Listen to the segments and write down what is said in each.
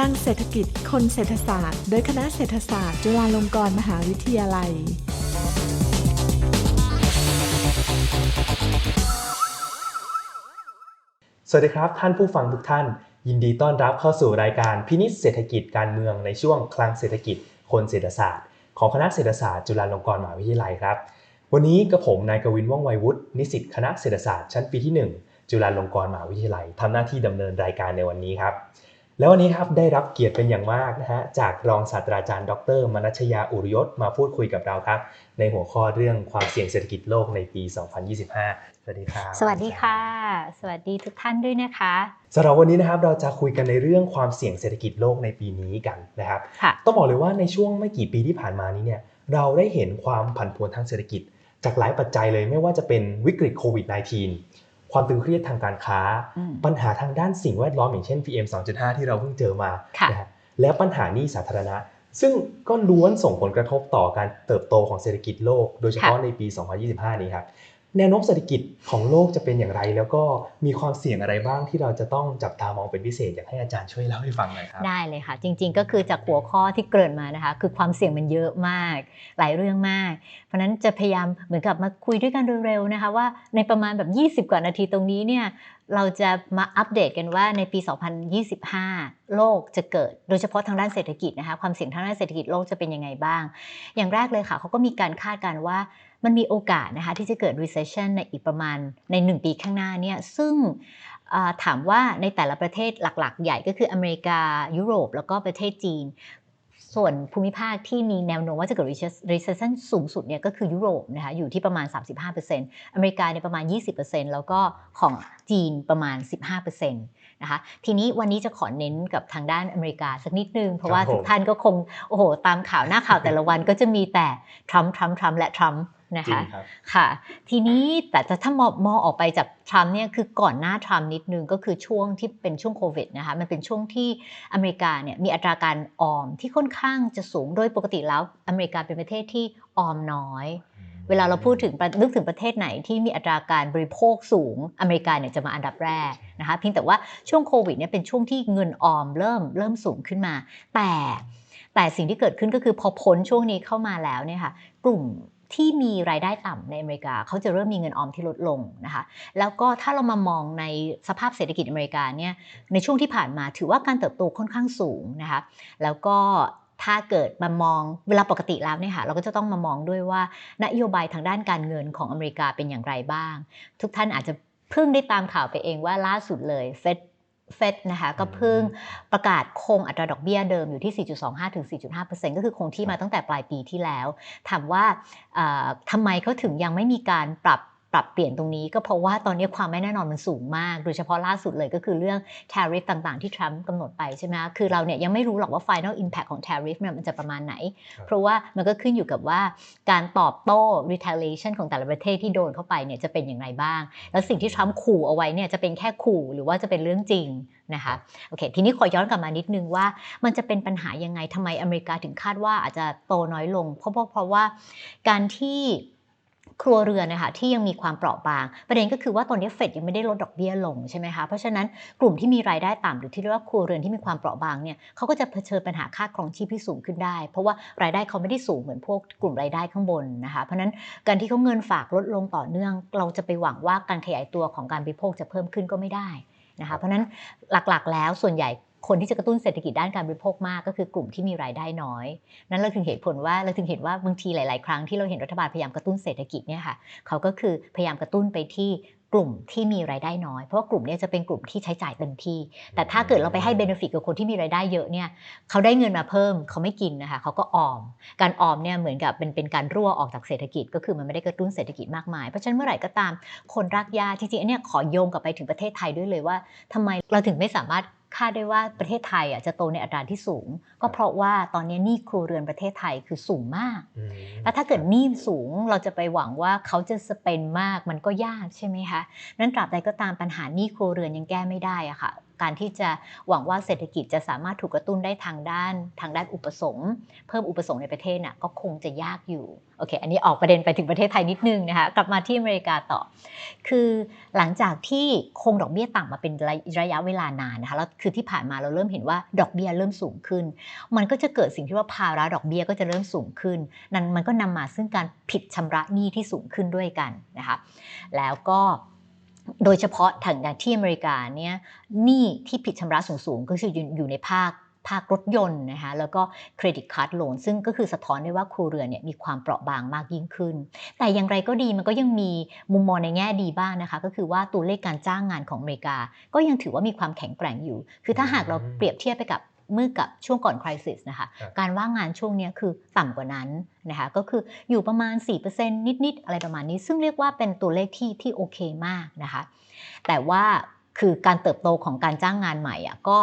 สร้างเศรษฐกิจคนเศรษฐศาสตร์ โดยคณะเศรษฐศาสตร์ จุฬาลงกรณ์มหาวิทยาลัย สวัสดีครับท่านผู้ฟังทุกท่าน ยินดีต้อนรับเข้าสู่รายการพินิษเศรษฐกิจการเมืองในช่วงคลังเศรษฐกิจคนเศรษฐศาสตร์ ของคณะเศรษฐศาสตร์ จุฬาลงกรณ์มหาวิทยาลัยครับ วันนี้กับผมนายกวินว่องไววุฒินิสิตคณะเศรษฐศาสตร์ชั้นปีที่ 1 จุฬาลงกรณ์มหาวิทยาลัยทำหน้าที่ดำเนินรายการในวันนี้ครับ แล้ววันนี้ครับได้รับเกียรติเป็นอย่างมากนะฮะจากรองศาสตราจารย์ ดรมนัชยาอุรยศมาพูดคุยกับเราครับ ในหัวข้อเรื่องความเสี่ยงเศรษฐกิจโลกในปี 2025 สวัสดีครับ สวัสดีค่ะ สวัสดีทุกท่านด้วยนะคะสำหรับวันนี้นะครับเราจะคุยกันในเรื่องความเสี่ยงเศรษฐกิจโลกในปีนี้กันนะครับค่ะต้องบอกเลยว่าในช่วงไม่กี่ปีที่ผ่านมานี้เนี่ยเราได้เห็นความผันผวนทางเศรษฐกิจ จากหลายปัจจัยเลยไม่ว่าจะเป็นวิกฤตโควิด -19 ความตึงเครียดทางการค้าอืมปัญหาทางด้านสิ่งแวดล้อมอย่างเช่น PM 2.5 ที่เราเพิ่งเจอมาค่ะนะฮะและปัญหาหนี้สาธารณะ ซึ่งก็ล้วนส่งผลกระทบต่อการเติบโตของเศรษฐกิจโลก โดยเฉพาะในปี 2025 นี้ครับ แนวโน้มเศรษฐกิจของโลกจะเป็นอย่างไร แล้วก็มีความเสี่ยงอะไรบ้างที่เราจะต้องจับตามองเป็นพิเศษอยากให้อาจารย์ช่วยเล่าให้ฟังหน่อยครับได้เลยค่ะ จริง ๆ ก็คือจากหัวข้อที่เกริ่นมานะคะ คือความเสี่ยงมันเยอะมาก หลายเรื่องมาก เพราะฉะนั้นจะพยายามเหมือนกับมาคุยด้วยกันเร็วๆนะคะ ว่าในประมาณแบบ 20 กว่านาทีตรงนี้เนี่ย เราจะมาอัปเดตกันว่าในปี 2025 โลกจะเกิด โดยเฉพาะทางด้านเศรษฐกิจนะคะ ความเสี่ยงทางด้านเศรษฐกิจโลกจะเป็นยังไงบ้าง อย่างแรกเลยค่ะเขาก็มีการคาดการณ์ว่ามันมีโอกาสนะคะที่จะเกิด recession ในอีกประมาณใน 1 ปีข้างหน้าเนี่ยซึ่งถามว่าในแต่ละประเทศหลัก ๆ ใหญ่ก็คืออเมริกายุโรป แล้วก็ประเทศจีน ส่วนภูมิภาคที่มีแนวโน้มว่าจะเกิด recession สูงสุดเนี่ยก็คือยุโรปนะคะอยู่ที่ประมาณ 35%อเมริกาเนี่ยประมาณ 20%แล้วก็ของจีนประมาณ 15%นะคะทีนี้วันนี้จะขอเน้นกับทางด้านอเมริกาสักนิดนึง เพราะว่าครับผมทุกท่านก็คง โอ้โห ตามข่าวหน้าข่าวแต่ละวันก็จะมีแต่ทรัมป์ทรัมป์ทรัมป์และทรัมป์ นะจริคะงครับค่ะ ทีนี้แต่จะถ้ามองมองออกไปจากทรัมป์เนี่ยคือก่อนหน้าทรัมป์นิดนึงก็คือช่วงที่เป็นช่วงโควิดนะคะมันเป็นช่วงที่อเมริกาเนี่ยมีอัตราการออมที่ค่อนข้างจะสูงโดยปกติแล้วอเมริกาเป็นประเทศที่ออมน้อย เวลาเราพูดถึงนึกถึงประเทศไหนที่มีอัตราการบริโภคสูงอเมริกาเนี่ยจะมาอันดับแรกนะคะเพียงแต่ว่าช่วงโควิดเนี่ยเป็นช่วงที่เงินออมเริ่มเริ่มสูงขึ้นมา แต่แต่สิ่งที่เกิดขึ้นก็คือพอพ้นช่วงนี้เข้ามาแล้วเนี่ยค่ะกลุ่ม ที่มีรายได้ต่ำในอเมริกาเขาจะเริ่มมีเงินออมที่ลดลงนะคะแล้วก็ถ้าเรามามองในสภาพเศรษฐกิจอเมริกาเนี่ยในช่วงที่ผ่านมาถือว่าการเติบโตค่อนข้างสูงนะคะแล้วก็ถ้าเกิดมามองเวลาปกติแล้วเนี่ยค่ะเราก็จะต้องมามองด้วยว่านโยบายทางด้านการเงินของอเมริกาเป็นอย่างไรบ้าง ทุกท่านอาจจะเพิ่งได้ตามข่าวไปเองว่าล่าสุดเลยเฟด เฟดนะคะก็เพิ่งประกาศคงอัตราดอกเบี้ยเดิมอยู่ที่ 4.25 ถึง 4.5%ก็คือคงที่มาตั้งแต่ปลายปีที่แล้ว ถามว่าเอ่อทำไมเขาถึงยังไม่มีการปรับ ปรับเปลี่ยนตรงนี้ก็เพราะว่าตอนนี้ความไม่แน่นอนมันสูงมาก โดยเฉพาะล่าสุดเลยก็คือเรื่อง tariff ต่างๆ ที่ทรัมป์กำหนดไปใช่ไหมคะคือเราเนี่ยยังไม่รู้หรอกว่า final impact ของ tariff เนี่ยมันจะประมาณไหนครับเพราะว่ามันก็ขึ้นอยู่กับว่าการตอบโต้ retaliation ของแต่ละประเทศที่โดนเข้าไปเนี่ยจะเป็นอย่างไรบ้าง แล้วสิ่งที่ทรัมป์ขู่เอาไว้เนี่ยจะเป็นแค่ขู่หรือว่าจะเป็นเรื่องจริงนะคะโอเคทีนี้ขอย้อนกลับมานิดนึงว่ามันจะเป็นปัญหายังไงทำไมอเมริกาถึงคาดว่าอาจจะโตน้อยลง เพราะเพราะเพราะว่าการที่ ครัวเรือนนะคะที่ยังมีความเปราะบาง ประเด็นก็คือว่าตอนนี้เฟดยังไม่ได้ลดดอกเบี้ยลงใช่ไหมคะเพราะฉะนั้นกลุ่มที่มีรายได้ต่ำหรือที่เรียกว่าครัวเรือนที่มีความเปราะบางเนี่ยเขาก็จะเผชิญปัญหาค่าครองชีพที่สูงขึ้นได้ เพราะว่ารายได้เขาไม่ได้สูงเหมือนพวกกลุ่มรายได้ข้างบนนะคะเพราะนั้นการที่เขาเงินฝากลดลงต่อเนื่อง เราจะไปหวังว่าการขยายตัวของการบริโภคจะเพิ่มขึ้นก็ไม่ได้นะคะเพราะนั้นหลักๆ แล้วส่วนใหญ่ คนที่จะกระตุ้นเศรษฐกิจด้านการบริโภคมากก็คือกลุ่มที่มีรายได้น้อย นั่นเราถึงเหตุผลว่าเราถึงเห็นว่าบางทีหลาย ๆ ครั้งที่เราเห็นรัฐบาลพยายามกระตุ้นเศรษฐกิจเนี่ยค่ะเขาก็คือพยายามกระตุ้นไปที่กลุ่มที่มีรายได้น้อย เพราะว่ากลุ่มเนี้จะเป็นกลุ่มที่ใช้จ่ายเต็มที่ แต่ถ้าเกิดเราไปให้เบนฟิตกับคนที่มีรายได้เยอะเนี่ยเขาได้เงินมาเพิ่มเขาไม่กินนะคะเขาก็ออม การออมเนี่ยเหมือนกับเป็นเป็นการรั่วออกจากเศรษฐกิจ ก็คือมันไม่ได้กระตุ้นเศรษฐกิจมากมาย เพราะฉะนั้นเมื่อไหร่ก็ตามคนรักยาจริงๆอันเนี้ยขอโยงกลับไปถึงประเทศไทยด้วยเลยว่าทำไมเราถึงไม่สามารถ คาดได้ว่าประเทศไทยอะจะโตในอัตราที่สูง ก็เพราะว่าตอนนี้หนี้ครัวเรือนประเทศไทยคือสูงมากอืมแล้วถ้าเกิดหนี้สูงเราจะไปหวังว่าเขาจะสเปนมากมันก็ยากใช่ไหมคะนั้นตราบใดก็ตามปัญหาหนี้ครัวเรือนยังแก้ไม่ได้อะค่ะ การที่จะหวังว่าเศรษฐกิจจะสามารถถูกกระตุ้นได้ทางด้านทางด้านอุปสงค์ เพิ่มอุปสงค์ในประเทศน่ะก็คงจะยากอยู่โอเค อันนี้ออกประเด็นไปถึงประเทศไทยนิดนึงนะคะกลับมาที่อเมริกาต่อ คือหลังจากที่คงดอกเบี้ยต่ำมาเป็นระยะเวลานานนะคะแล้วคือที่ผ่านมาเราเริ่มเห็นว่าดอกเบี้ยเริ่มสูงขึ้น มันก็จะเกิดสิ่งที่ว่าภาระดอกเบี้ยก็จะเริ่มสูงขึ้น นั้นมันก็นำมาซึ่งการผิดชำระหนี้ที่สูงขึ้นด้วยกันนะคะแล้วก็ โดยเฉพาะทางที่อเมริกาเนี่ยหนี้ที่ผิดชำระสูงๆ ก็คืออยู่ในภาคภาครถยนต์นะคะแล้วก็เครดิตการ์ดโลนซึ่งก็คือสะท้อนได้ว่าครัวเรือนเนี่ยมีความเปราะบางมากยิ่งขึ้น แต่อย่างไรก็ดีมันก็ยังมีมุมมองในแง่ดีบ้างนะคะ ก็คือว่าตัวเลขการจ้างงานของอเมริกา ก็ยังถือว่ามีความแข็งแกร่งอยู่ คือถ้าหากเราเปรียบเทียบไปกับ เมื่อกับช่วงก่อนคริสิสนะคะครับการว่างงานช่วงเนี้ยคือต่ำกว่านั้นนะคะก็คืออยู่ประมาณ 4%นิด ๆ อะไรประมาณนี้ ซึ่งเรียกว่าเป็นตัวเลขที่ที่โอเคมากนะคะแต่ว่าคือการเติบโตของการจ้างงานใหม่อะก็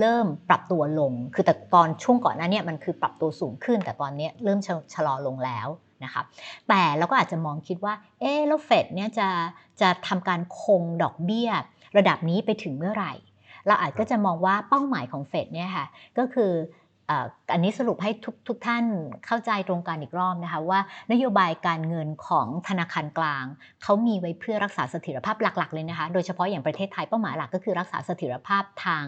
เริ่มปรับตัวลง คือแต่ตอนช่วงก่อนหน้าเนี้มันคือปรับตัวสูงขึ้น แต่ตอนเนี้ยเริ่มชะชะลอลงแล้วนะคะแต่เราก็อาจจะมองคิดว่า เอ๊ะแล้วเฟดเนี่ยจะจะทำการคงดอกเบี้ย ระดับนี้ไปถึงเมื่อไหร่ เราอาจก็จะมองว่าเป้าหมายของเฟดเนี่ยค่ะก็คือเอันนี้สรุปให้ทุกทุกท่านเข้าใจตรงกันอีกรอบนะคะว่านโยบายการเงินของธนาคารกลางเขามีไว้เพื่อรักษาเสถียรภาพหลักๆเลยนะคะโดยเฉพาะอย่างประเทศไทยเป้าหมายหลักก็คือรักษาเสถียรภาพทาง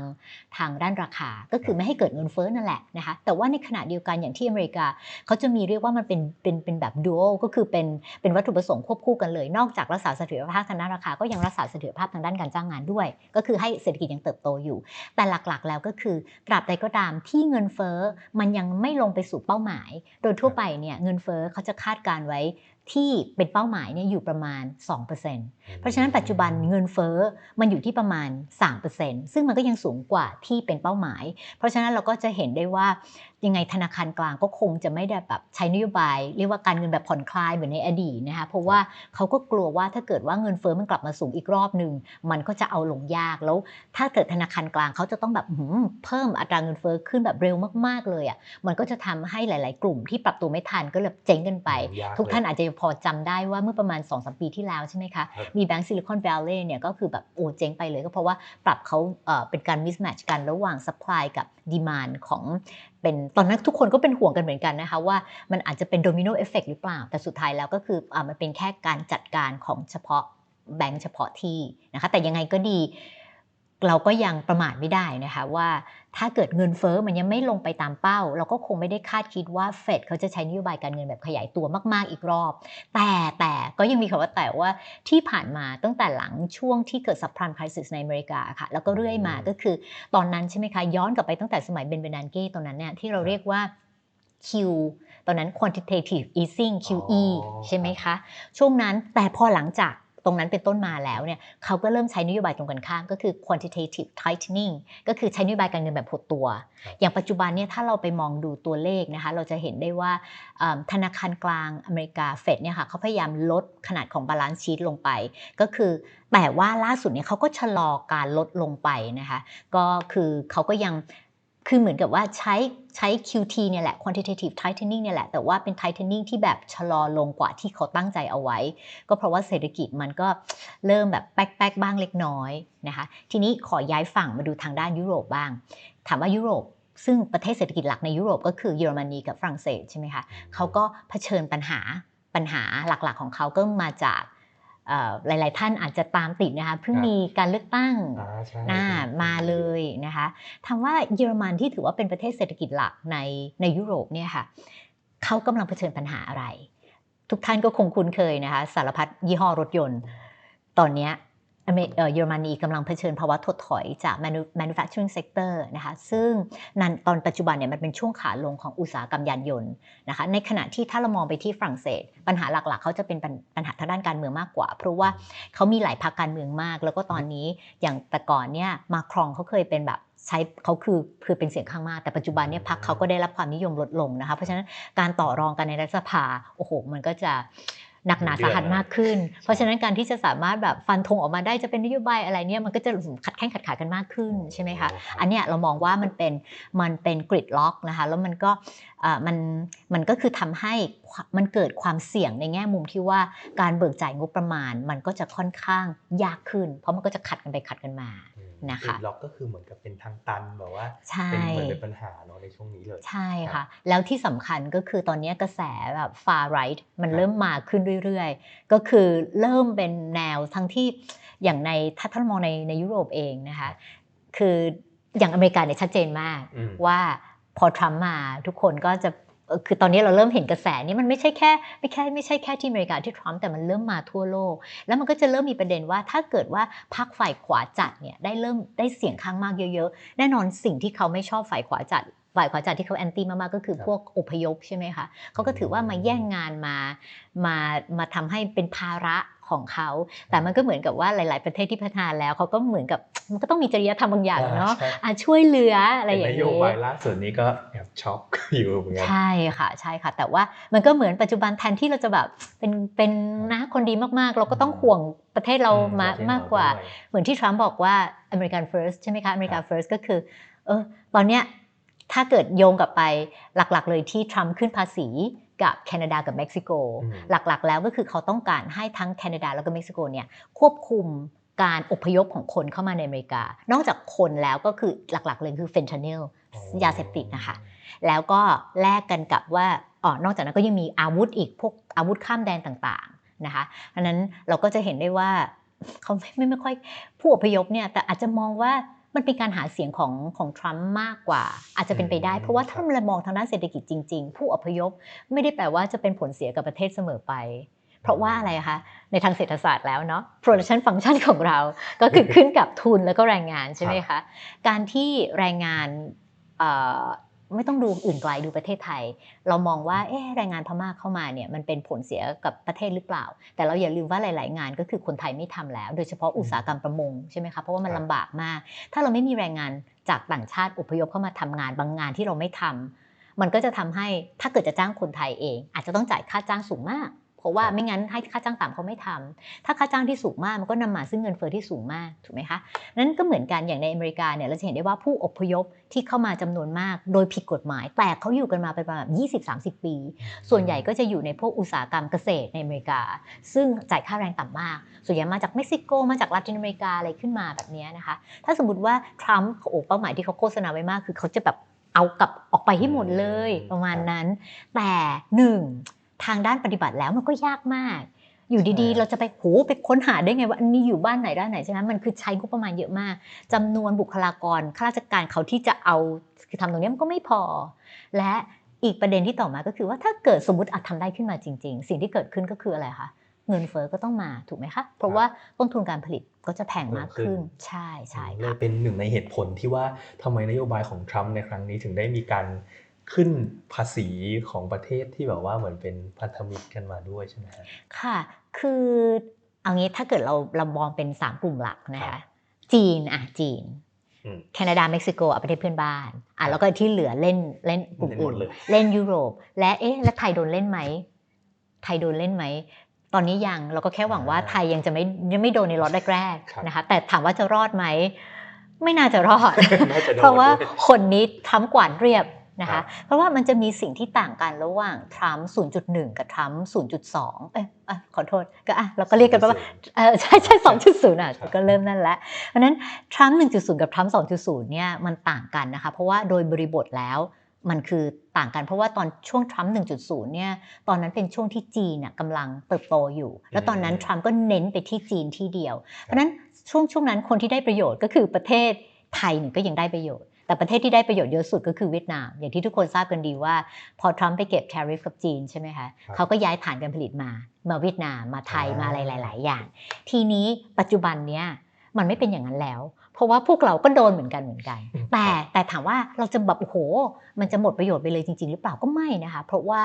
ทางด้านราคา ก็คือไม่ให้เกิดเงินเฟ้อนั่นแหละนะคะแต่ว่าในขณะเดียวกันอย่างที่อเมริกาเขาจะมีเรียกว่ามันเป็นเป็นเป็นแบบดูโอก็คือเป็นเป็นวัตถุประสงค์ควบคู่กันเลย นอกจากรักษาเสถียรภาพทางด้านราคา ก็ยังรักษาเสถียรภาพทางด้านการจ้างงานด้วย ก็คือให้เศรษฐกิจยังเติบโตอยู่ แต่หลักๆ แล้วก็คือตราบใดก็ตามที่เงินเฟ้อมันยังไม่ลงไปสู่เป้าหมาย โดยทั่วไปเนี่ยเงินเฟ้อเขาจะคาดการไว้ที่เป็นเป้าหมายเนี่ยอยู่ประมาณ 2%เพราะฉะนั้นปัจจุบันเงินเฟ้อมันอยู่ที่ประมาณ 3%ซึ่งมันก็ยังสูงกว่าที่เป็นเป้าหมาย เพราะฉะนั้นเราก็จะเห็นได้ว่ายังไงธนาคารกลางก็คงจะไม่ได้แบบใช้นโยบาย เรียกว่าการเงินแบบผ่อนคลายเหมือนในอดีตนะคะเพราะว่าเขาก็กลัวว่าถ้าเกิดว่าเงินเฟ้อมันกลับมาสูงอีกรอบหนึ่งมันก็จะเอาลงยากแล้ว ถ้าเกิดธนาคารกลางเขาจะต้องแบบหืมเพิ่มอัตราเงินเฟ้อขึ้นแบบเร็วมากๆเลยอะมันก็จะทำให้หลาย ๆ กลุ่มที่ปรับตัวไม่ทันก็เลยเจ๊งกันไปยากเลยทุกท่านอาจจะพอจำได้ว่าเมื่อประมาณ2อสปีที่แล้วใช่ไหมคะครับมีแบงก์ซิลิคอน v วลเลย์เนี่ยก็คือแบบโอ้เจ๊งไปเลยก็เพราะว่าปรับเขาเอ่อเป็นการมิสแมทช์กันระหว่างสปายกับดีมานของเป็นตอนนั้นทุกคนก็เป็นห่วงกันเหมือนกันนะคะว่ามันอาจจะเป็นโดมิโนเอฟเฟกหรือเปล่า แต่สุดท้ายแล้วก็คืออมันเป็นแค่การจัดการของเฉพาะแบงก์เฉพาะที่นะคะแต่ยังไงก็ดีเราก็ยังประมาทไม่ได้นะคะว่าถ้าเกิดเงินเฟ้อมันยังไม่ลงไปตามเป้า เราก็คงไม่ได้คาดคิดว่าเฟดเขาจะใช้นโยบายการเงินแบบขยายตัวมาก ๆ อีกรอบ แต่แต่ก็ยังมีคำว่าแต่ว่าที่ผ่านมาตั้งแต่หลังช่วงที่เกิด subprime crisis ในอเมริกาค่ะ แล้วก็เรื่อยมาก็คือตอนนั้นใช่ไหมคะย้อนกลับไปตั้งแต่สมัยเบนเบนันเก้ตอนนั้นเนี่ยที่เราเรียกว่า Q ตอนนั้น quantitative easing QE ใช่ไหมคะ ช่วงนั้นแต่พอหลังจาก ตรงนั้นเป็นต้นมาแล้วเนี่ยเขาก็เริ่มใช้นโยบายตรงกันข้ามก็คือ quantitative tightening ก็คือใช้นโยบายการเงินแบบหดตัวครับอย่างปัจจุบันเนี่ยถ้าเราไปมองดูตัวเลขนะคะเราจะเห็นได้ว่าเอิ่มธนาคารกลางอเมริกาเฟดเนี่ยค่ะเขาพยายามลดขนาดของ balance sheet ลงไป ก็คือแต่ว่าล่าสุดเนี่ยเขาก็ชะลอการลดลงไปนะคะก็คือเขาก็ยัง คือเหมือนกับว่าใช้ใช้ QT เนี่ยแหละ quantitative tightening เนี่ยแหละ แต่ว่าเป็น tightening ที่แบบชะลอลงกว่าที่เขาตั้งใจเอาไว้ ก็เพราะว่าเศรษฐกิจมันก็เริ่มแบบแป๊กๆบ้างเล็กน้อยนะคะ ทีนี้ขอย้ายฝั่งมาดูทางด้านยุโรปบ้าง ถามว่ายุโรปซึ่งประเทศเศรษฐกิจหลักในยุโรปก็คือเยอรมนีกับฝรั่งเศสใช่ไหมคะเขาก็เผชิญปัญหาปัญหาหลักๆของเขาก็มาจาก หลาย ๆ ท่านอาจจะตามติดนะคะเพิ่งครับมีการเลือกตั้งอ่าใช่น่ามาเลยนะคะถามว่าเยอรมันที่ถือว่าเป็นประเทศเศรษฐกิจหลักในในยุโรปเนี่ยค่ะเขากำลังเผชิญปัญหาอะไร ทุกท่านก็คงคุ้นเคยนะคะสารพัดยี่ห้อรถยนต์ ตอนเนี้ยอ เมเยอรมนีกำลังเผชิญภาวะถดถอยจาก manufacturing sector นะคะซึ่งนั้นตอนปัจจุบันเนี่ยมันเป็นช่วงขาลงของอุตสาหกรรมยานยนต์นะคะในขณะที่ถ้าเรามองไปที่ฝรั่งเศส ปัญหาหลักๆ เขาจะเป็นปัญหาทางด้านการเมืองมากกว่า เพราะว่าเขามีหลายพรรคการเมืองมาก แล้วก็ตอนนี้อย่างแต่ก่อนเนี่ยมาครองเขาเคยเป็นแบบใช้เขาคือคือเป็นเสียงข้างมากแต่ปัจจุบันเนี่ยพรรคเขาก็ได้รับความนิยมลดลงนะคะเพราะฉะนั้นการต่อรองกันในรัฐสภาโอ้โหมันก็จะ หนักหนาสาหัสมากขึ้น เพราะฉะนั้นการที่จะสามารถแบบฟันธงออกมาได้จะเป็นนโยบายอะไรเนี่ยมันก็จะขัดแข้งขัดขากันมากขึ้นใช่ไหมคะอันเนี้ยเรามองว่ามันเป็นมันเป็นกริดล็อกนะคะแล้วมันก็เอ่อมันมันก็คือทำให้ความมันเกิดความเสี่ยงในแง่มุมที่ว่าการเบิกจ่ายงบประมาณ มันก็จะค่อนข้างยากขึ้น เพราะมันก็จะขัดกันไปขัดกันมาอืม นะคะล็อกก็คือเหมือนกับเป็นทางตันแบบว่าใช่เป็นเหมือนเป็นปัญหาเนาะในช่วงนี้เลย ใช่ครัค่ะบแล้วที่สำคัญก็คือตอนนี้กระแสแบบ far right มันครับเริ่มมาขึ้นเรื่อยๆ ก็คือเริ่มเป็นแนวทั้งที่อย่างในถ้าท่านมองในในยุโรปเองนะคะคืออย่างอเมริกาเนี่ยชัดเจนมากอืมว่าพอทรัมป์มาทุกคนก็จะเอ่อ คือตอนนี้เราเริ่มเห็นกระแสนี้มันไม่ใช่แค่ไม่แค่ไม่ใช่แค่ที่อเมริกาที่ทรัมป์แต่มันเริ่มมาทั่วโลก แล้วมันก็จะเริ่มมีประเด็นว่าถ้าเกิดว่าพรรคฝ่ายขวาจัดเนี่ยได้เริ่มได้เสียงข้างมากเยอะๆ แน่นอนสิ่งที่เขาไม่ชอบฝ่ายขวาจัดฝ่ายขวาจัดที่เขาแอนตี้มากๆก็คือครับพวกอพยพใช่ไหมคะเขาก็ถือว่ามาแย่งงานมามามาทำให้เป็นภาระ ของเขาแต่มันก็เหมือนกับว่าหลาย ๆ ประเทศที่พัฒนาแล้วเขาก็เหมือนกับมันก็ต้องมีจริยธรรมบางอย่างเนาะใช่อะช่วยเหลืออะไรเป็นอย่างนนี้โยบายล่าสุดนี้ก็แอบช็อกอยู่เหมือนกันใช่ค่ะใช่ค่ะ แต่ว่ามันก็เหมือนปัจจุบันแทนที่เราจะแบบเป็นเป็นนะคนดีมากๆ เราก็ต้องห่วงประเทศเราอืมมาประเทศมากกว่าเราด้วยเหมือนที่ทรัมป์บอกว่า American First ใช่ไหมคะ American ครับ First ก็คือเออตอนเนี้ยถ้าเกิดโยงกลับไปหลัก ๆ เลยที่ทรัมป์ขึ้นภาษี กับแคนาดากับเม็กซิโกอืมหลักๆ แล้วก็คือเขาต้องการให้ทั้งแคนาดาแล้วก็เม็กซิโกเนี่ยควบคุมการอพยพของคนเข้ามาในอเมริกา นอกจากคนแล้วก็คือหลักๆ เลยคือเฟนทานิลยาเสพติดนะคะ แล้วก็แลกกันกับว่าอ๋อนอกจากนั้นก็ยังมีอาวุธอีกพวกอาวุธข้ามแดนต่างๆนะคะเพราะฉะนั้นเราก็จะเห็นได้ว่าเขาไม่ไม่ไม่ค่อยผู้อพยพเนี่ยแต่อาจจะมองว่า มันเป็นการหาเสียงของของทรัมป์มากกว่า อาจจะเป็นไปได้อืมเพราะว่าครับถ้าเรามองทางด้านเศรษฐกิจจริง ๆ ผู้อพยพไม่ได้แปลว่าจะเป็นผลเสียกับประเทศเสมอไป เพราะว่าอะไรคะในทางเศรษฐศาสตร์แล้วเนาะ production function ของเราก็คือขึ้นกับทุนแล้วก็แรงงานใช่ไหมคะการที่แรงงานเอ่อ ไม่ต้องดูอื่นไกลดูประเทศไทย เรามองว่าเอ๊ะแรงงานพม่าเข้ามาเนี่ยมันเป็นผลเสียกับประเทศหรือเปล่า แต่เราอย่าลืมว่าหลาย ๆ งานก็คือคนไทยไม่ทำแล้ว โดยเฉพาะอุตสาหกรรมประมงใช่ไหมคะเพราะว่ามันครับลำบากมาก ถ้าเราไม่มีแรงงานจากต่างชาติอพยพเข้ามาทำงานบางงานที่เราไม่ทำมันก็จะทำให้ถ้าเกิดจะจ้างคนไทยเอง อาจจะต้องจ่ายค่าจ้างสูงมาก เพราะว่าไม่งั้นให้ค่าจ้างต่ำเขาไม่ทำถ้าค่าจ้างที่สูงมากมันก็นำมาซึ่งเงินเฟ้อที่สูงมากถูกไหมคะนั้นก็เหมือนกันอย่างในอเมริกาเนี่ยเราจะเห็นได้ว่าผู้อพยพที่เข้ามาจำนวนมาก โดยผิดกฎหมาย แต่เขาอยู่กันมาเป็นประมาณ20-30ปี ส่วนใหญ่ก็จะอยู่ในพวกอุตสาหกรรมเกษตรในอเมริกา ซึ่งจ่ายค่าแรงต่ำมาก ส่วนใหญ่มาจากเม็กซิโกมาจากลาตินอเมริกาอะไรขึ้นมาแบบเนี้ยนะคะ ถ้าสมมติว่าทรัมป์โอ้เป้าหมายที่เขาโฆษณาไว้มาก คือเขาจะแบบเอากลับออกไปให้หมดเลยประมาณนั้น แต่หนึ่ง ทางด้านปฏิบัติแล้วมันก็ยากมาก อยู่ดีใช่ๆเราจะไปโหไปค้นหาได้ไงว่าอันนี้อยู่บ้านไหนด้านไหนใช่ไหมมันคือใช้งบประมาณเยอะมากจำนวนบุคลากรข้าราชการเขาที่จะเอาคือทำตรงเนี้ยมันก็ไม่พอ และอีกประเด็นที่ต่อมาก็คือว่าถ้าเกิดสมมติอาจทำได้ขึ้นมาจริง ๆ สิ่งที่เกิดขึ้นก็คืออะไรคะเงินเฟ้อก็ต้องมาถูกไหมคะเพราะว่าต้นทุนการผลิตก็จะแพงมากขึ้นใช่ใช่เลค่ะยเป็นหนึ่งในเหตุผลที่ว่าทำไมนโยบายของทรัมป์ในครั้งนี้ถึงได้มีการ ขึ้นภาษีของประเทศที่แบบว่าเหมือนเป็นพันธมิตรกันมาด้วยใช่ไหมฮะค่ะ คือเอางี้ถ้าเกิดเราเรามองเป็น3กลุ่มหลักนะครัคะบจีนอะจีนอืมแคนาดาเม็กซิโกอะประเทศเพื่อนบ้านอะแล้วก็ที่เหลือเล่นเล่นกลุ่มเล่นหมอื่ดนเลยเล่นยุโรป และเอ๊ะแล้วไทยโดนเล่นไหมไทยโดนเล่นไหมตอนนี้ยังเราก็แค่หวังว่าอ่าไทยยังจะไม่ยังไม่โดนในล็อตแรกครับๆนะคะแต่ถามว่าจะรอดไหมไม่น่าจะรอดน่าจะโดนเพราะว่าด้วยคนนี้ทรัมป์กวาดเรียบ นะครัคะบเพราะว่ามันจะมีสิ่งที่ต่างกันระหว่างทรัมป์0.1 กับทรัมป์0.2 เอ้ยอะขอโทษก็อะเราก็เรียกกันว่าเออใช่ใช่สองจุดศูนย์อะครับก็เริ่มนั่นแหละเพราะฉะนั้นทรัมป์หนึ่งจุดศูนย์กับทรัมป์สองจุดศูนย์เนี่ยมันต่างกันนะคะเพราะว่าโดยบริบทแล้วมันคือต่างกันเพราะว่าตอนช่วงทรัมป์หนึ่งจุดศูนย์เนี่ยตอนนั้นเป็นช่วงที่จีนน่ะกำลังเติบโตอยู่ แล้วตอนนั้นทรัมป์ก็เน้นไปที่จีนที่เดียว เพราะฉะนั้นช่วงช่วงนั้นคนที่ได้ประโยชน์ก็คือประเทศไทยเนี่ยก็ยังได้ประโยชน์ แต่ประเทศที่ได้ประโยชน์เยอะสุดก็คือเวียดนาม อย่างที่ทุกคนทราบกันดีว่า พอทรัมป์ไปเก็บ tariff กับจีนใช่ไหมคะครับเขาก็ย้ายฐานการผลิตมา มาเวียดนามมาไทยอ่ามมาอะไรหลาย ๆ อย่าง ทีนี้ปัจจุบันเนี้ยมันไม่เป็นอย่างนั้นแล้ว เพราะว่าพวกเราก็โดนเหมือนกันเหมือนกันอืมแต่แต่ถามว่าเราจะแบบโอ้โห มันจะหมดประโยชน์ไปเลยจริง ๆ หรือเปล่าก็ไม่นะคะ เพราะว่า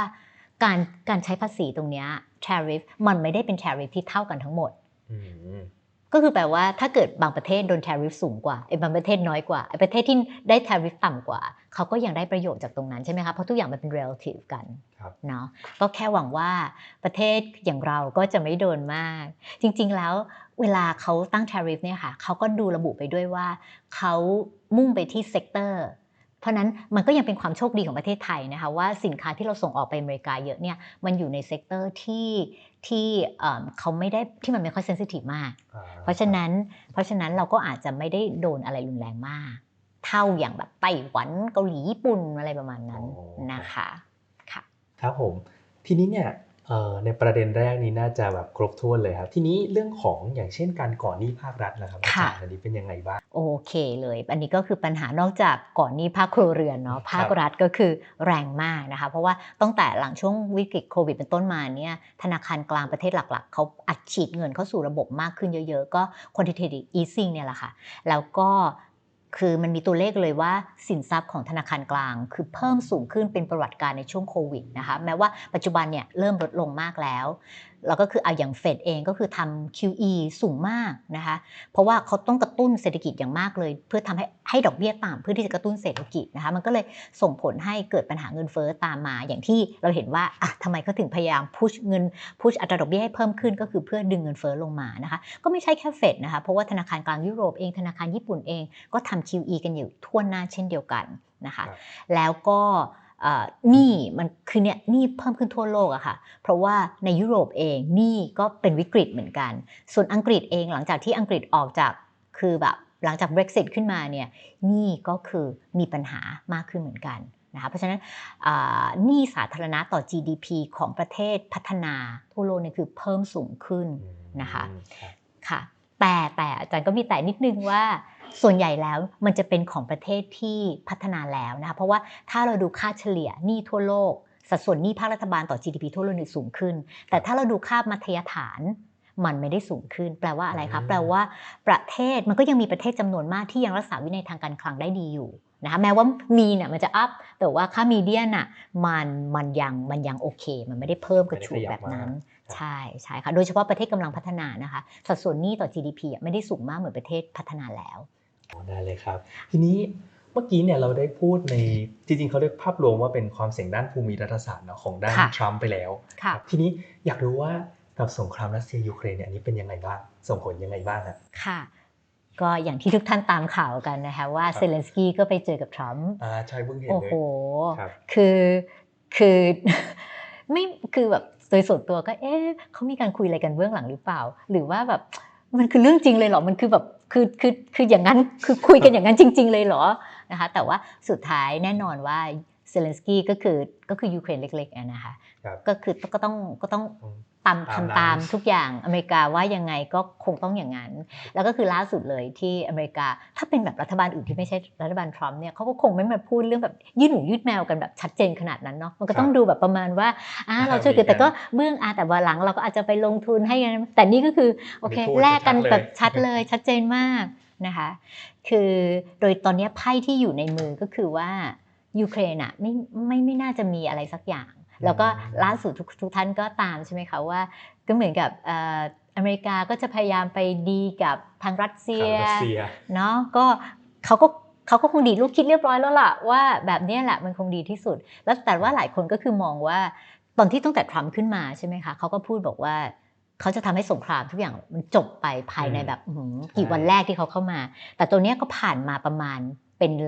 การการใช้ภาษีตรงเนี้ย tariff มันไม่ได้เป็น tariff ที่เท่ากันทั้งหมดอืม ก็คือแปลว่าถ้าเกิดบางประเทศโดน tariff สูงกว่าไอ้บางประเทศน้อยกว่าไอ้ประเทศที่ได้ tariff ต่ำกว่า เขาก็ยังได้ประโยชน์จากตรงนั้นใช่ไหมคะเพราะทุกอย่างมันเป็น relative กันครับเนาะก็แค่หวังว่าประเทศอย่างเราก็จะไม่โดนมาก จริงๆแล้วเวลาเขาตั้ง tariff เนี่ยค่ะเขาก็ดูระบุไปด้วยว่าเขามุ่งไปที่เซกเตอร์เพราะนั้นมันก็ยังเป็นความโชคดีของประเทศไทยนะคะว่าสินค้าที่เราส่งออกไปอเมริกาเยอะเนี่ยมันอยู่ในเซกเตอร์ที่ ที่เอิ่มเขาไม่ได้ที่มันไม่ค่อยเซนซิทีฟมากอ่เพราะฉะนั้นเพราะฉะนั้นเราก็อาจจะไม่ได้โดนอะไรรุนแรงมาก เท่าอย่างแบบไต้หวันเกาหลีญี่ปุ่นอะไรประมาณนั้นนะคะค่ะครับผมทีนี้เนี่ยเอ่อ ในประเด็นแรกนี้น่าจะแบบครบถ้วนเลยครับ ทีนี้เรื่องของอย่างเช่นการก่อนหนี้ภาครัฐนะครับอาค่ะจารย์อันนี้เป็นยังไงบ้างโอเคเลย อันนี้ก็คือปัญหานอกจากก่อนหนี้ภาคครัวเรือนเนาะภาครัฐก็คือแรงมากนะคะ เพราะว่าตั้งแต่หลังช่วงวิกฤตโควิดเป็นต้นมาเนี่ยธนาคารกลางประเทศหลักๆเขาอัดฉีดเงินเข้าสู่ระบบมากขึ้นเยอะ ๆ ก็ quantitative easing เนี่ยแหละค่ะแล้วก็ คือมันมีตัวเลขเลยว่าสินทรัพย์ของธนาคารกลาง คือเพิ่มสูงขึ้นเป็นประวัติการในช่วงโควิดนะคะแม้ว่าปัจจุบันเนี่ยเริ่มลดลงมากแล้ว แล้วก็คือเอาอย่างเฟดเองก็คือทำ QE สูงมากนะคะเพราะว่าเขาต้องกระตุ้นเศรษฐกิจอย่างมากเลย เพื่อทำให้ให้ดอกเบี้ยต่ำเพื่อที่จะกระตุ้นเศรษฐกิจนะคะมันก็เลยส่งผลให้เกิดปัญหาเงินเฟ้อตามมาอย่างที่เราเห็นว่าอะทำไมเขาถึงพยายามพุชเงินพุชอัตราดอกเบี้ยให้เพิ่มขึ้นก็คือเพื่อดึงเงินเฟ้อลงมานะคะก็ไม่ใช่แค่เฟดนะคะเพราะว่าธนาคารกลางยุโรปเองธนาคารญี่ปุ่นเองก็ทำ QE กันอยู่ทั่วหน้าเช่นเดียวกันนะคะครับแล้วก็เอ่อ หนี้มันคือเนี่ยหนี้เพิ่มขึ้นทั่วโลกอะค่ะ เพราะว่าในยุโรปเองหนี้ก็เป็นวิกฤตเหมือนกัน ส่วนอังกฤษเองหลังจากที่อังกฤษออกจากคือแบบหลังจาก Brexit ขึ้นมาเนี่ยหนี้ก็คือมีปัญหามากขึ้นเหมือนกันนะคะเพราะฉะนั้นอ่าหนี้สาธารณะต่อ GDP ของประเทศพัฒนาทั่วโลกเนี่ยคือเพิ่มสูงขึ้นนะคะอืมรับค่ะแต่แต่อาจารย์ก็มีแต่นิดนึงว่า ส่วนใหญ่แล้วมันจะเป็นของประเทศที่พัฒนาแล้วนะคะเพราะว่าถ้าเราดูค่าเฉลี่ยหนี้ทั่วโลก สัดส่วนหนี้ภาครัฐบาลต่อ GDP ทั่วโลกเนี่ยสูงขึ้น แต่ถ้าเราดูค่ามัธยฐานมันไม่ได้สูงขึ้น แปลว่าอะไรคะอืมแปลว่าประเทศมันก็ยังมีประเทศจำนวนมากที่ยังรักษาวินัยทางการคลังได้ดีอยู่นะคะแม้ว่ามีเนี่ยมันจะอัพแต่ว่าค่ามีเดียนอะมันมันยังมันยังโอเค มันไม่ได้เพิ่มกระฉูดแบบนั้นใช่ใช่ค่ะโดยเฉพาะประเทศกำลังพัฒนานะคะสัดส่วนหนี้ต่อ GDP อะไม่ได้สูงมากเหมือนประเทศพัฒนาแล้วอ๋อ ได้เลยครับ ทีนี้เมื่อกี้เนี่ยเราได้พูดในจริงๆเขาเรียกภาพรวมว่าเป็นความเสี่ยงด้านภูมิรัฐศาสตร์เนาะของด้านค่ะทรัมป์ไปแล้วค่ะทีนี้อยากรู้ว่ากับสงครามรัสเซียยูเครนเนี่ยอันนี้เป็นยังไงบ้างส่งผลยังไงบ้างครับค่ะ ก็อย่างที่ทุกท่านตามข่าวกันนะคะว่าครับเซเลนสกี้ก็ไปเจอกับทรัมป์อ่าใช่เพิ่งเห็นโอ้เลโหยครับคือคือไม่คือแบบโดยส่วนตัวก็เอ๊ะเขามีการคุยอะไรกันเบื้องหลังหรือเปล่า หรือว่าแบบ มันคือเรื่องจริงเลยเหรอ มันคือแบบคือคือคืออย่างนั้นคือคุยกันอย่างนั้นจริง ๆ เลยเหรอนะคะแต่ว่าสุดท้ายแน่นอนว่าเซเลนสกี้ก็คือก็คือยูเครนเล็กๆอะนะคะครับก็คือก็ต้องก็ต้องอืม ตามตามนั้นทำตามทุกอย่างอเมริกาว่ายังไงก็คงต้องอย่างนั้น แล้วก็คือล่าสุดเลยที่อเมริกาถ้าเป็นแบบรัฐบาลอื่นที่ไม่ใช่รัฐบาลทรัมป์เนี่ยเขาก็คงไม่มาพูดเรื่องแบบยืดหนูยืดแมวกันแบบชัดเจนขนาดนั้นเนาะมันก็ต้องดูแบบประมาณว่าอ่าเราช่วยกันแต่ก็เบื้องอาแต่ว่าหลังเราก็อาจจะไปลงทุนให้กันแต่นี่ก็คือโอเคมีพูดแลกกันชัดๆเลยแบบชัดเลยชัดเจนมากนะคะคือโดยตอนเนี้ยไพ่ที่อยู่ในมือก็คือว่ายูเครนอะไม่ไม่ไม่น่าจะมีอะไรสักอย่าง แล้วก็ล่าสุดทุกทุกท่านก็ตามใช่ไหมคะว่า ก็เหมือนกับเอ่ออเมริกาก็จะพยายามไปดีกับทางรัสเซียทางรัสเซียเนาะก็เขาก็เขาก็คงดีดลูกคิดเรียบร้อยแล้วล่ะว่าแบบเนี้ยแหละมันคงดีที่สุด แล้วแต่ว่าหลายคนก็คือมองว่าตอนที่ตั้งแต่ทรัมป์ขึ้นมาใช่ไหมคะเขาก็พูดบอกว่าเขาจะทำให้สงครามทุกอย่างมันจบไปภายในอืมแบบอื้อหือกี่วันแรกที่เขาเข้ามา แต่ตัวเนี้ยก็ผ่านมาประมาณ เป็น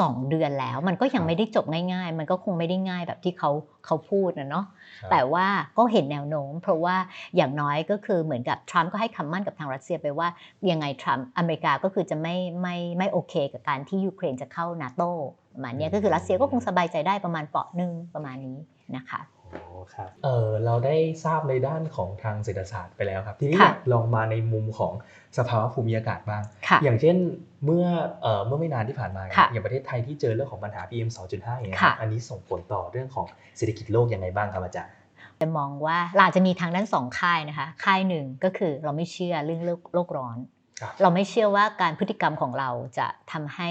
สองเดือนแล้ว มันก็ยังไม่ได้จบง่าย ๆ มันก็คงไม่ได้ง่ายแบบที่เขาเขาพูดนะเนาะครับแต่ว่าก็เห็นแนวโน้ม เพราะว่าอย่างน้อยก็คือเหมือนกับทรัมป์ก็ให้คำมั่นกับทางรัสเซียไปว่ายังไงทรัมป์อเมริกาก็คือจะไม่ไม่ไม่โอเค กับการที่ยูเครนจะเข้านาโตประมาณเนี้ยก็คือรัสเซียก็คงสบายใจได้ประมาณเปาะหนึ่งประมาณนี้นะคะโอ้ ครับเออเราได้ทราบในด้านของทางเศรษฐศาสตร์ไปแล้วครับ ทีนี้ค่ะอยากลองมาในมุมของสภาวะภูมิอากาศบ้างค่ะอย่างเช่นเมื่อเอ่อเมื่อไม่นานที่ผ่านมาค่ะอย่างประเทศไทยที่เจอเรื่องของปัญหา PM 2.5อย่างเงี้ยค่ะอันนี้ส่งผลต่อเรื่องของเศรษฐกิจโลกยังไงบ้างครับอาจารย์จะมองว่าเราอาจจะมีทางด้านสองค่ายนะคะค่ายหนึ่งก็คือเราไม่เชื่อเรื่องโลกโลกร้อนครับเราไม่เชื่อว่าการพฤติกรรมของเราจะทำให้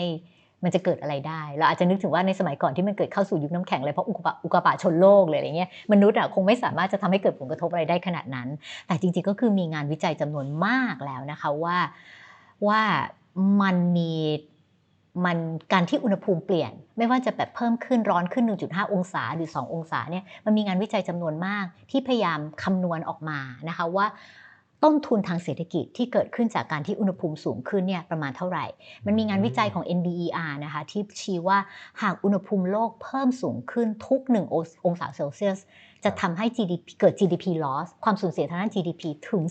มันจะเกิดอะไรได้ เราอาจจะนึกถึงว่าในสมัยก่อนที่มันเกิดเข้าสู่ยุคน้ำแข็งเลยเพราะอุกกาบาอุกกาบาชนโลกเลยอะไรเงี้ยมนุษย์อะคงไม่สามารถจะทำให้เกิดผลกระทบอะไรได้ขนาดนั้น แต่จริงๆก็คือมีงานวิจัยจำนวนมากแล้วนะคะว่าว่ามันมีมันการที่อุณหภูมิเปลี่ยน ไม่ว่าจะแบบเพิ่มขึ้นร้อนขึ้น 1.5 องศาหรือ 2 องศาเนี่ยมันมีงานวิจัยจำนวนมากที่พยายามคำนวณออกมานะคะว่า ต้นทุนทางเศรษฐกิจที่เกิดขึ้นจากการที่อุณหภูมิสูงขึ้นเนี่ยประมาณเท่าไหร่ มันมีงานวิจัยของ NBER นะคะที่ชี้ว่าหากอุณหภูมิโลกเพิ่มสูงขึ้นทุก 1 องศาเซลเซียส จะทำให้ GDP เกิด GDP loss ความสูญเสียทางด้าน GDP ถึง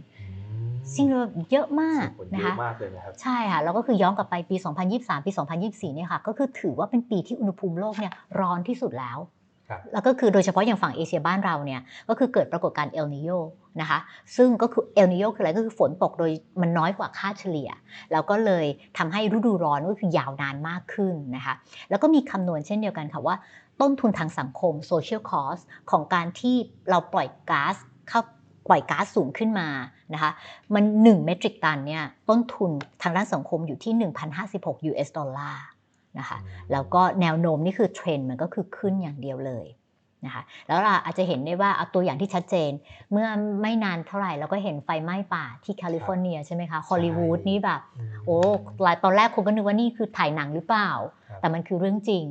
12%ซึ่งเยอะมากส่งผลนะเยคะอะมากเลยนะครับใช่ค่ะแล้วก็คือย้อนกลับไปปี 2023 ปี 2024เนี่ยค่ะก็คือถือว่าเป็นปีที่อุณหภูมิโลกเนี่ยร้อนที่สุดแล้วครับ แล้วก็คือโดยเฉพาะอย่างฝั่งเอเชียบ้านเราเนี่ยก็คือเกิดปรากฏการณ์เอลนิโยนะคะซึ่งก็คือเอลนิโยคืออะไรก็คือฝนตกโดยมันน้อยกว่าค่าเฉลี่ย แล้วก็เลยทำให้ฤดูร้อนก็คือยาวนานมากขึ้นนะคะแล้วก็มีคำนวณเช่นเดียวกันค่ะว่าต้นทุนทางสังคม social cost ของการที่เราปล่อยก๊าซเข้าปล่อยก๊าซสูงขึ้นมานะคะมัน1เมตริกตันเนี่ยต้นทุนทางด้านสังคมอยู่ที่ 1,056 US ดอลลาร์ นะคะแล้วก็แนวโน้มนี่คือเทรนด์มันก็คือขึ้นอย่างเดียวเลยนะคะแล้วเราอาจจะเห็นได้ว่าเอาตัวอย่างที่ชัดเจน เมื่อไม่นานเท่าไหร่เราก็เห็นไฟไหม้ป่าที่แคลิฟอร์เนียใช่ไหมคะฮอลลีวูดนี่แบบมโอ้หลายตอนแรกคนก็นึกว่านี่คือถ่ายหนังหรือเปล่าครับแต่มันคือเรื่องจริง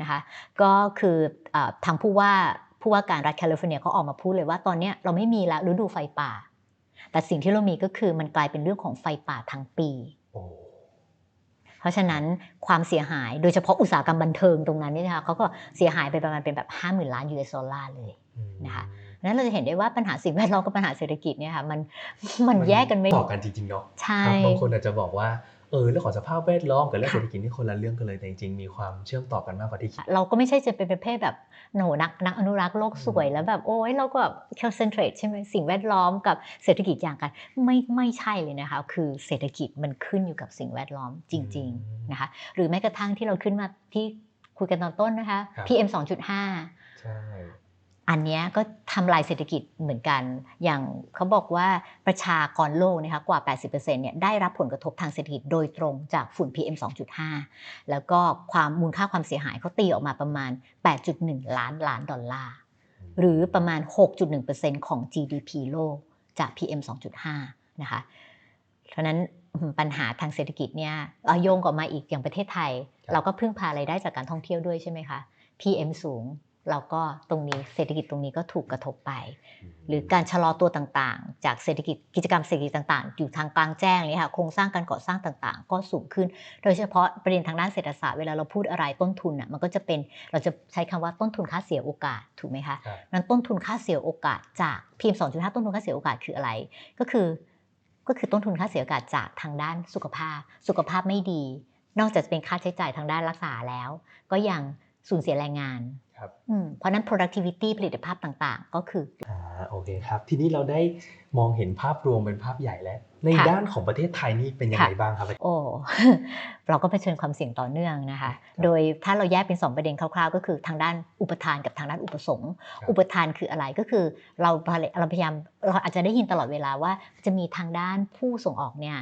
นะคะก็คือเออทางผู้ว่าผู้ว่าการรัฐแคลิฟอร์เนียเขาออกมาพูดเลยว่าตอนเนี้ยเราไม่มีแล้วฤดูไฟป่า แต่สิ่งที่เรามีก็คือมันกลายเป็นเรื่องของไฟป่าทั้งปีโอ้เพ ราะฉะนั้นความเสียหายโดยเฉพาะอุตสาหกรรมบันเทิงตรงนั้นเนี่ยนะคะเขาก็เสียหายไปประมาณเป็นแบบ5 0,000 ล้าน US ดอลลาร์เลยอืมนะคะเพราะฉะนั้นเราจะเห็นได้ว่าปัญหาสิ่งแวดล้อมกับปัญหาเศรษฐกิจเนี่ยค่ะมันมันแยกกันไม่ต่อกันจริงๆเนาะใช่ครับบางคนอาจจะบอกว่าเออเรื่องของสภาพแวดล้อมกับเรื่องเศรษฐกิจนี่คนละเรื่องกันเลยแต่จริงๆมีความเชื่อมต่อกันมากกว่าที่คิดเราก็ไม่ใช่จะเป็นประเภทแบบ โหนนักนักอนุรักษ์โลกสวยอืมแล้วแบบโอ้ยเราก็แบบ concentrate ใช่ไหมสิ่งแวดล้อมกับเศรษฐกิจอย่างกัน ไม่ไม่ใช่เลยนะคะ คือเศรษฐกิจมันขึ้นอยู่กับสิ่งแวดล้อมจริง ๆนะคะ หรือแม้กระทั่งที่เราขึ้นมาที่คุยกันตอนต้นนะคะครับ PM 2.5ใช่ อันเนี้ยก็ทำลายเศรษฐกิจเหมือนกัน อย่างเขาบอกว่าประชากรโลกนะคะกว่า 80%เนี่ยได้รับผลกระทบทางเศรษฐกิจโดยตรงจากฝุ่น PM 2.5 แล้วก็ความมูลค่าความเสียหายเขาตีออกมาประมาณ 8.1 ล้านล้านดอลลาร์ หรือประมาณ 6.1%ของ GDP โลกจาก PM 2.5 นะคะ เพราะฉะนั้นอืมปัญหาทางเศรษฐกิจเนี่ยเอาโยงกลับมาอีกอย่างประเทศไทยครับเราก็พึ่งพารายได้จากการท่องเที่ยวด้วยใช่ไหมคะ PM สูง เราก็ตรงนี้เศรษฐกิจตรงนี้ก็ถูกกระทบไป หรือการชะลอตัวต่างๆ จากเศรษฐกิจกิจกรรมเศรษฐกิจต่างๆ อยู่ทางกลางแจ้งเนี่ยค่ะโครงสร้างการก่อสร้างต่างๆ ก็สูงขึ้น โดยเฉพาะประเด็นทางด้านเศรษฐศาสตร์เวลาเราพูดอะไรต้นทุนอะมันก็จะเป็นเราจะใช้คำว่าต้นทุนค่าเสียโอกาสถูกไหมคะครับนั้นต้นทุนค่าเสียโอกาสจาก PM 2.5ต้นทุนค่าเสียโอกาสคืออะไร ก็คือก็คือต้นทุนค่าเสียโอกาสจากทางด้านสุขภาพ สุขภาพไม่ดี นอกจากจะเป็นค่าใช้จ่ายทางด้านรักษาแล้ว ก็ยังสูญเสียแรงงาน ครับอืมเพราะฉะนั้น productivity ผลิตภาพต่างๆ ก็คืออ่าโอเคครับ ทีนี้เราได้มองเห็นภาพรวมเป็นภาพใหญ่แล้ว ในค่ะด้านของประเทศไทยนี่เป็นยังไงค่ะบ้างครับโอ้เราก็เผชิญความเสี่ยงต่อเนื่องนะคะครับโดยถ้าเราแยกเป็น 2 ประเด็นคร่าว ๆ ก็คือทางด้านอุปทานกับทางด้านอุปสงค์ครับอุปทานคืออะไรก็คือเราเราพยายามเราอาจจะได้ยินตลอดเวลาว่าจะมีทางด้านผู้ส่งออกเนี่ย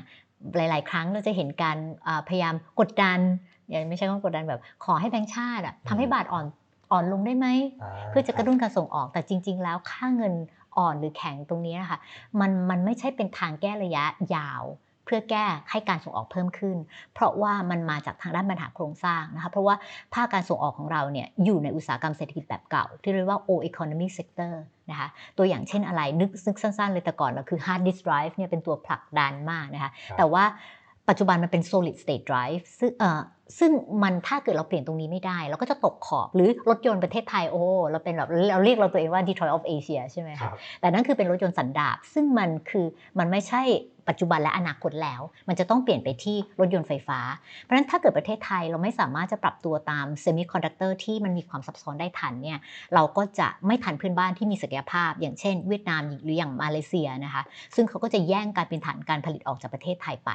หลาย ๆ ครั้งเราจะเห็นการอ่าพยายามกดดันอย่าไม่ใช่ว่ากดดันแบบขอให้แบงก์ชาติอะทำให้บาทอ่อน อ่อนลงได้ไหมาเพื่อจะกระตุ้นการส่งออกแต่จริง ๆ แล้วค่าเงินอ่อนหรือแข็งตรงนี้นะคะมันมันไม่ใช่เป็นทางแก้ระยะยาว เพื่อแก้ให้การส่งออกเพิ่มขึ้น เพราะว่ามันมาจากทางด้านปัญหาโครงสร้างนะคะเพราะว่าภาคการส่งออกของเราเนี่ยอยู่ในอุตสาหกรรมเศรษฐกิจแบบเก่า ที่เรียกว่า O economy sector นะคะตัวอย่างเช่นอะไรนึกนึกสั้นๆ เลยแต่ก่อนเราคือ hard disk drive เนี่ยเป็นตัวผลักดันมากนะคะครับแต่ว่า ปัจจุบันมันเป็น solid state drive ซึ่งเอ่อซึ่งมันถ้าเกิดเราเปลี่ยนตรงนี้ไม่ได้ เราก็จะตกขอบหรือรถยนต์ประเทศไทยโอ้เราเป็นแบบเราเรียกเราตัวเองว่า Detroit of Asia ใช่ไหมครัคะบแต่นั่นคือเป็นรถยนต์สันดาปซึ่งมันคือมันไม่ใช่ปัจจุบันและอนาคตแล้ว มันจะต้องเปลี่ยนไปที่รถยนต์ไฟฟ้า เพราะฉะนั้นถ้าเกิดประเทศไทยเราไม่สามารถจะปรับตัวตามเซมิคอนดักเตอร์ที่มันมีความซับซ้อนได้ทันเนี่ยเราก็จะไม่ทันเพื่อนบ้านที่มีศักยภาพ อย่างเช่น เวียดนามหรืออย่างมาเลเซียนะคะซึ่งเขาก็จะแย่งการเป็นฐานการผลิตออกจากประเทศไทยไป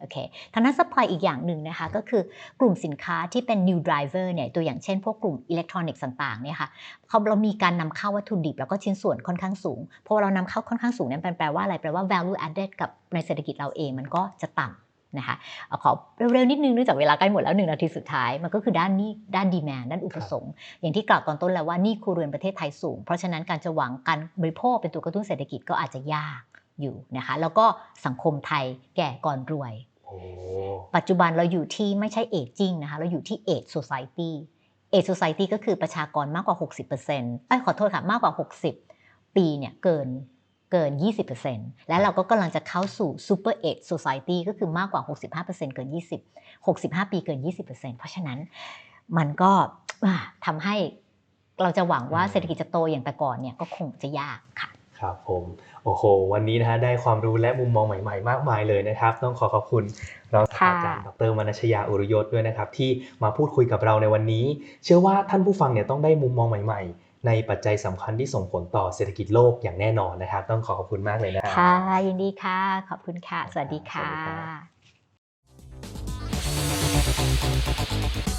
โอเคทางด้าน supply อีกอย่างหนึ่งนะคะก็คือกลุ่มสินค้าที่เป็น new driver เนี่ยตัวอย่างเช่นพวกกลุ่มอิเล็กทรอนิกส์ต่างๆเนี่ยค่ะเขาเรามีการนำเข้าวัตถุดิบแล้วก็ชิ้นส่วนค่อนข้างสูงพอเรานำเข้าค่อนข้างสูงเนี่ยแปลว่าอะไรแปลว่า value added กับในเศรษฐกิจเราเองมันก็จะต่ำนะคะขอเร็วๆนิดนึงเนื่องจากเวลาใกล้หมดแล้วหนึ่งนาทีสุดท้าย มันก็คือด้านนี้ด้าน demand ด้านอุปสงค์อย่างที่กล่าวตอนต้นแล้วว่านี่ครัวเรือนประเทศไทยสูง เพราะฉะนั้นการจะหวังการบริโภคเป็นตัวกระตุ้นเศรษฐกิจก็อาจจะยากอยู่นะคะแล้วก็สังคมไทยแก่ก่อนรวย ปัจจุบันเราอยู่ที่ไม่ใช่เอจจิ้งนะคะ เราอยู่ที่เอจโซซ i ตี้เอจโซซ i ตี้ก็คือประชากรมากกว่า 60%เอ้ยขอโทษค่ะ มากกว่า 60 ปีเนี่ยเกินเกิน 20%และเราก็กำลังจะเข้าสู่ Super Age Society ก็คือมากกว่า 65%เกิน 20 65 ปีเกิน 20%เพราะฉะนั้นมันก็ทำให้เราจะหวังว่าเศรษฐกิจจะโตอย่างแต่ก่อนเนี่ยก็คงจะยากค่ะ ครับผมโอ้โห วันนี้นะฮะได้ความรู้และมุมมองใหม่ๆ มากมายเลยนะครับ ต้องขอขอบคุณรองศาสตราจารย์ดรมนัชยาอุรุยศด้วยนะครับ ที่มาพูดคุยกับเราในวันนี้ เชื่อว่าท่านผู้ฟังเนี่ยต้องได้มุมมองใหม่ ๆ ในปัจจัยสำคัญที่ส่งผลต่อเศรษฐกิจโลกอย่างแน่นอนนะครับ ต้องขอขอบคุณมากเลยนะครับค่ะยินดีค่ะ ขอบคุณค่ะ สวัสดีค่สวัสดีครัะ